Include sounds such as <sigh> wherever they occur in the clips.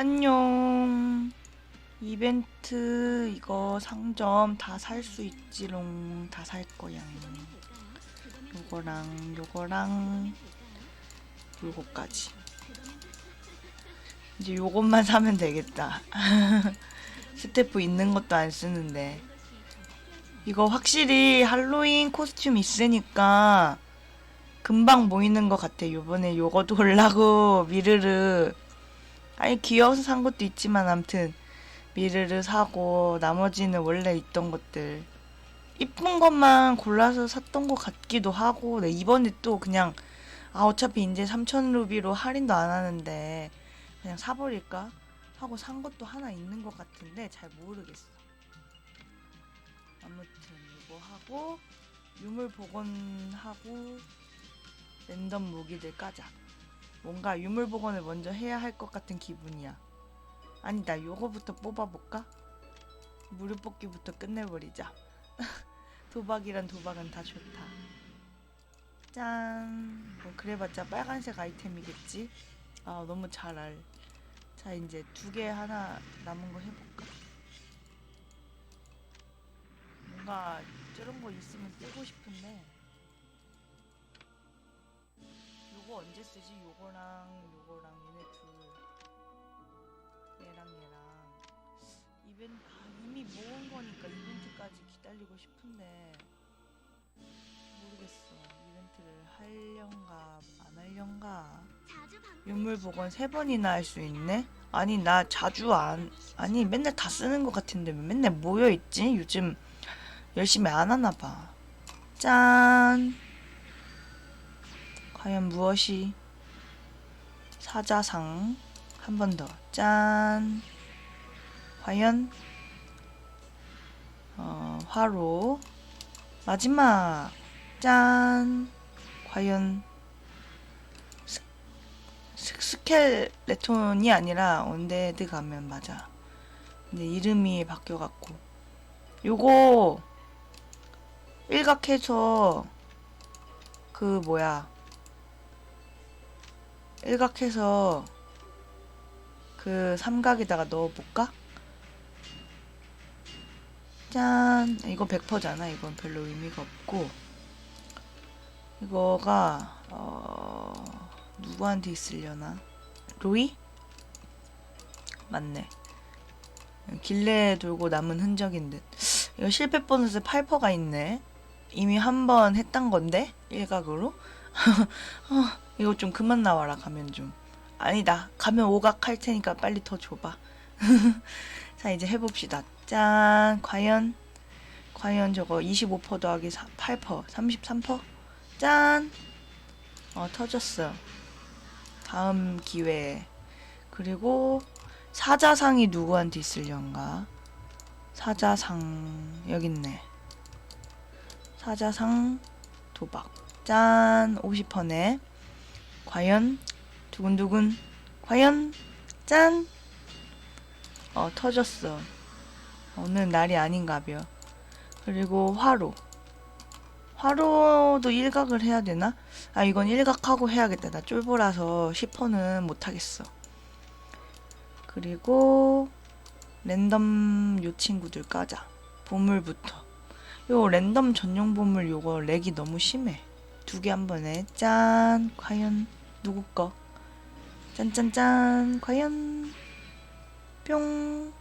안녕. 이벤트 이거 상점 다 살 수 있지롱. 다 살 거야. 요거랑 요거랑 요거까지. 이제 요것만 사면 되겠다. <laughs> 스태프 있는 것도 안 쓰는데. 이거 확실히 할로윈 코스튬 있으니까 금방 모이는 것 같아. 요번에 요거 돌라고 미르르 아니 귀여워서 산 것도 있지만 암튼 미르르 사고 나머지는 원래 있던 것들. 이쁜 것만 골라서 샀던 것 같기도 하고 네, 이번에 또 그냥 아 어차피 이제 3천 루비로 할인도 안 하는데 그냥 사버릴까? 하고 산 것도 하나 있는 것 같은데 잘 모르겠어. 아무튼 이거 하고 유물 복원하고 랜덤 무기들 까자 뭔가 유물 복원을 먼저 해야 할 것 같은 기분이야. 아니 나 요거부터 뽑아볼까? 무료 뽑기부터 끝내버리자. <laughs> 도박이란 도박은 다 좋다. 짠. 뭐 그래봤자 빨간색 아이템이겠지. 아 너무 잘 알. 자 이제 두 개 하나 남은 거 해볼까? 뭔가 저런 거 있으면 뜨고 싶은데. 요거 언제 쓰지? 요거랑 요거랑 얘네 둘 얘랑 얘랑 이벤트 아, 이미 모은 거니까 이벤트까지 기다리고 싶은데 모르겠어 이벤트를 할련가 안 할련가 유물 복원 세 번이나 할 수 있네? 아니 나 자주 안 아니 맨날 다 쓰는 것 같은데 왜 맨날 모여 있지? 요즘 열심히 안 하나 봐. 짠. 과연 무엇이 사자상 한 번 더. 짠. 과연 어, 화로 마지막 짠. 과연 스, 스, 스켈레톤이 아니라 언데드 가면 맞아. 근데 이름이 바뀌어 갖고 요거 일각해서 그 뭐야 일각해서 그 삼각에다가 넣어볼까? 짠! 이거 100%잖아. 이건 별로 의미가 없고. 이거가 어 누구한테 있으려나? 로이? 맞네. 길래 돌고 남은 흔적인 듯. 이거 실패 보너스 8%가 있네. 이미 한 번 했던 건데 일각으로? <laughs> 어, 이거 좀 그만 나와라 가면 좀. 아니다. 가면 오각 할 테니까 빨리 더 줘봐. <laughs> 자 이제 해봅시다. 짠. 과연? 과연 저거 25% 더하기 8% 33% 짠! 어 터졌어. 다음 기회에 그리고 사자상이 누구한테 있으려는가? 사자상 여기 있네. 사자상 도박. 짠. 50%네 과연? 두근두근. 과연? 짠! 어 터졌어. 오늘 날이 아닌가벼. 그리고 화로. 화로도 일각을 해야 되나? 아 이건 일각하고 해야겠다. 나 쫄보라서 10%는 못하겠어. 그리고 랜덤 요 친구들 까자. 보물부터. 요 랜덤 전용 보물 요거 렉이 너무 심해 두 개 한 번에. 짠. 과연 누구 거? 짠짠짠. 과연. 뿅.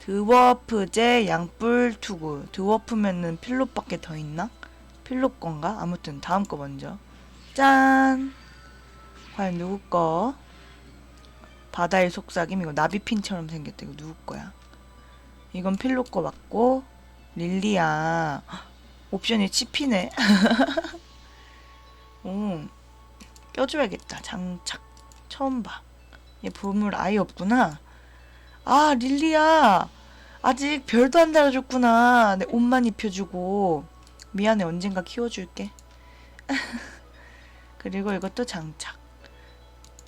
드워프제 양뿔 투구. 드워프면은 필롯밖에 더 있나? 필롯 건가? 아무튼 다음 거 먼저. 짠. 과연 누구 거? 바다의 속삭임. 이거 나비핀처럼 생겼다. 이거 누구 거야? 이건 필롯 거 맞고. 릴리야. 헉, 옵션이 치피네. <laughs> 오 껴줘야겠다. 장착. 처음 봐 얘 보물 아예 없구나. 아 릴리야. 아직 별도 안 달아줬구나. 내 옷만 입혀주고. 미안해. 언젠가 키워줄게. <laughs> 그리고 이것도 장착.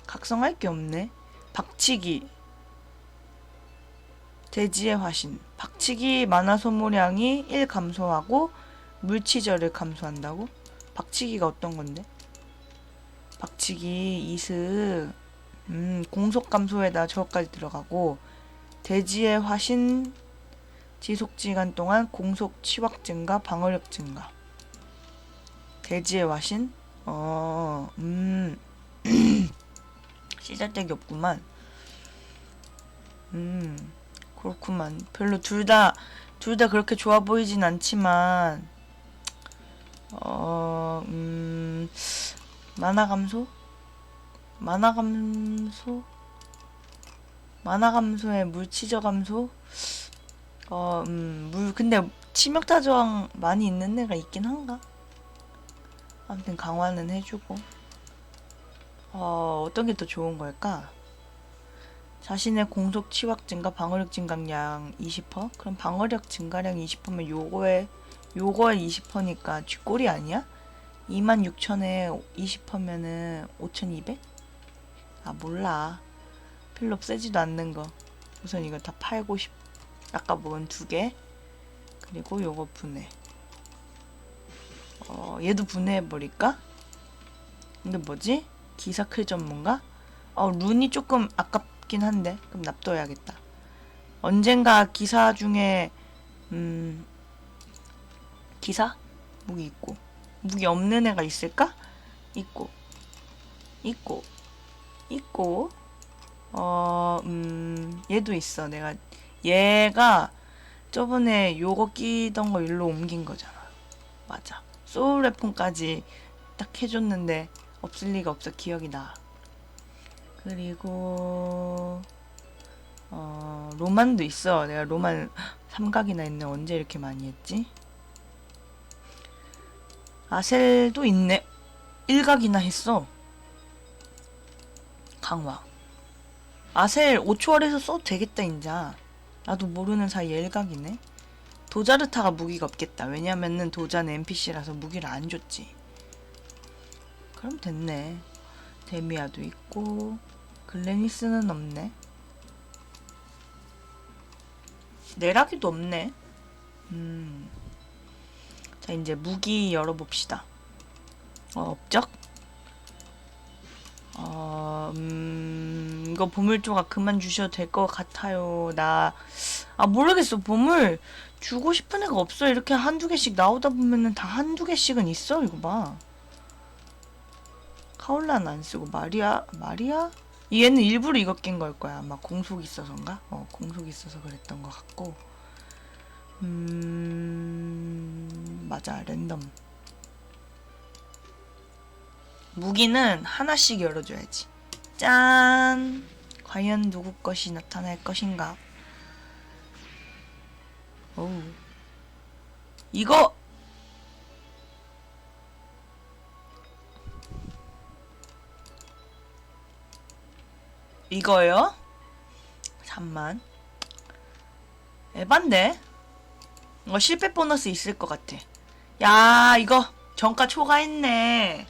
각성할 게 없네. 박치기. 대지의 화신. 박치기 만화 소모량이 1 감소하고 물치절을 감소한다고? 박치기가 어떤 건데? 박치기 이스 음, 공속 감소에다 저것까지 들어가고 대지의 화신 지속 기간 동안 공속 치확 증가, 방어력 증가. 대지의 화신? 어, 음. <clears throat> 시잘데기 없구만. 음, 그렇구만. 별로 둘 다, 둘 다 그렇게 좋아 보이진 않지만, 어, 음, 만화 감소? 만화 감소? 만화 감소에 물치저 감소? 어, 음, 물, 근데 치명타 저항 많이 있는 애가 있긴 한가? 아무튼 강화는 해주고. 어, 어떤 게 더 좋은 걸까? 자신의 공속 치확 증가, 방어력 증가량 20%? 그럼 방어력 증가량 20%면 요거에, 요거에 20%니까 쥐꼬리 아니야? 26,000에 20%면은 5,200? 아, 몰라. 별로 세지도 않는 거. 우선 이거 다 팔고 싶, 아까 먹은 두 개. 그리고 요거 분해. 어, 얘도 분해해버릴까? 근데 뭐지? 기사클 전문가? 어, 룬이 조금 아깝긴 한데. 그럼 납둬야겠다. 언젠가 기사 중에, 음, 기사? 무기 있고. 무기 없는 애가 있을까? 있고. 있고. 있고. 어, 음, 얘도 있어. 내가, 얘가 저번에 요거 끼던 거 일로 옮긴 거잖아. 맞아. 소울 웨폰까지 딱 해줬는데 없을 리가 없어. 기억이 나. 그리고, 어, 로만도 있어. 내가 로만 삼각이나 있네. 언제 이렇게 많이 했지? 아셀도 있네. 일각이나 했어. 강화. 아셀 5초월에서 써도 되겠다 인자. 나도 모르는 사이에 일각이네. 도자르타가 무기가 없겠다. 왜냐면은 도자는 NPC라서 무기를 안 줬지. 그럼 됐네. 데미아도 있고 글레니스는 없네. 내라기도 없네. 음. 자 이제 무기 열어봅시다. 어, 업적? 어, 음, 이거 보물 조각 그만 주셔도 될 것 같아요. 나, 아, 모르겠어. 보물 주고 싶은 애가 없어. 이렇게 한두 개씩 나오다 보면은 다 한두 개씩은 있어. 이거 봐. 카올라는 안 쓰고, 마리아, 마리아? 얘는 일부러 이거 낀 걸 거야. 아마 공속 있어서인가? 어, 공속 있어서 그랬던 것 같고. 음, 맞아. 랜덤. 무기는 하나씩 열어줘야지. 짠! 과연 누구 것이 나타날 것인가? 오. 이거! 이거요? 잠만. 에반데? 이거 실패 보너스 있을 것 같아. 야, 이거 정가 초과했네.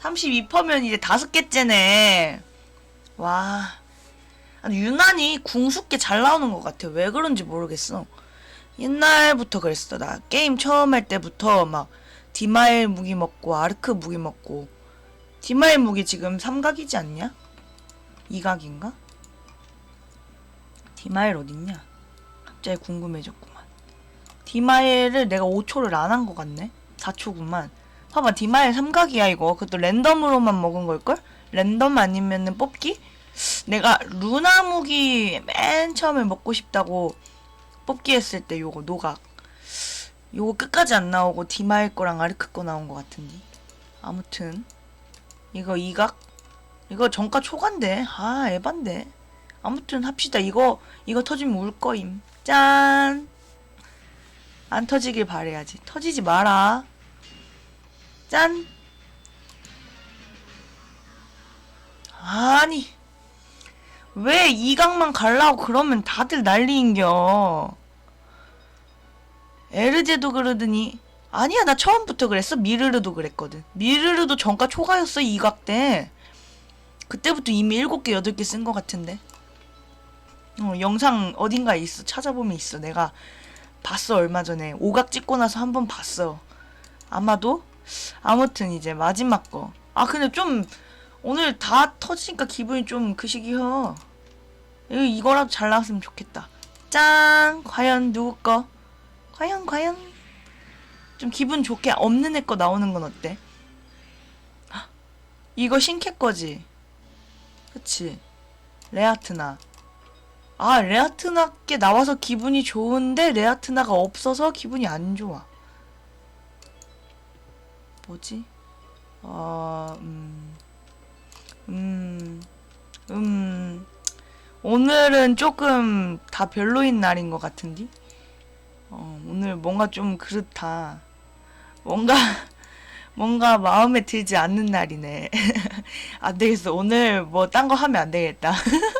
32%면 이제 다섯 개째네. 와. 유난히 궁숙게 잘 나오는 것 같아. 왜 그런지 모르겠어. 옛날부터 그랬어. 나 게임 처음 할 때부터 막 디마일 무기 먹고 아르크 무기 먹고 디마일 무기 지금 삼각이지 않냐? 이각인가? 디마일 어딨냐? 갑자기 궁금해졌구만. 디마일을 내가 5초를 안 한 것 같네? 4초구만. 봐봐 디마일 삼각이야 이거. 그것도 랜덤으로만 먹은 걸걸? 랜덤 아니면은 뽑기? 내가 루나 무기 맨 처음에 먹고 싶다고 뽑기 했을 때 요거 노각. 요거 끝까지 안 나오고 디마일 거랑 아르크 거 나온 것 같은데. 아무튼. 이거 이각? 이거 정가 초간데. 아 에반데. 아무튼 합시다. 이거 이거 터지면 울 거임. 짠 안 터지길 바래야지 터지지 마라 짠! 아니, 왜 이각만 갈라고 그러면 다들 난리인겨. 에르제도 그러더니, 아니야, 나 처음부터 그랬어. 미르르도 그랬거든. 미르르도 정가 초과였어, 이각 때. 그때부터 이미 7개, 8개 쓴 것 같은데. 어, 영상 어딘가에 있어. 찾아보면 있어. 내가 봤어, 얼마 전에. 오각 찍고 나서 한 번 봤어. 아마도 아무튼 이제 마지막 거. 아 근데 좀 오늘 다 터지니까 기분이 좀 그 시기여. 이거 이거라도 잘 나왔으면 좋겠다. 짠! 과연 누구 거? 과연 과연? 좀 기분 좋게 없는 애 거 나오는 건 어때? 헉, 이거 신캐 거지? 그치? 레아트나. 아, 레아트나 게 나와서 기분이 좋은데 레아트나가 없어서 기분이 안 좋아. 뭐지? 어, 음, 음, 음, 오늘은 조금 다 별로인 날인 것 같은데? 어, 오늘 뭔가 좀 그렇다. 뭔가, <laughs> 뭔가 마음에 들지 않는 날이네. <laughs> 안 되겠어. 오늘 뭐 딴 거 하면 안 되겠다. <laughs>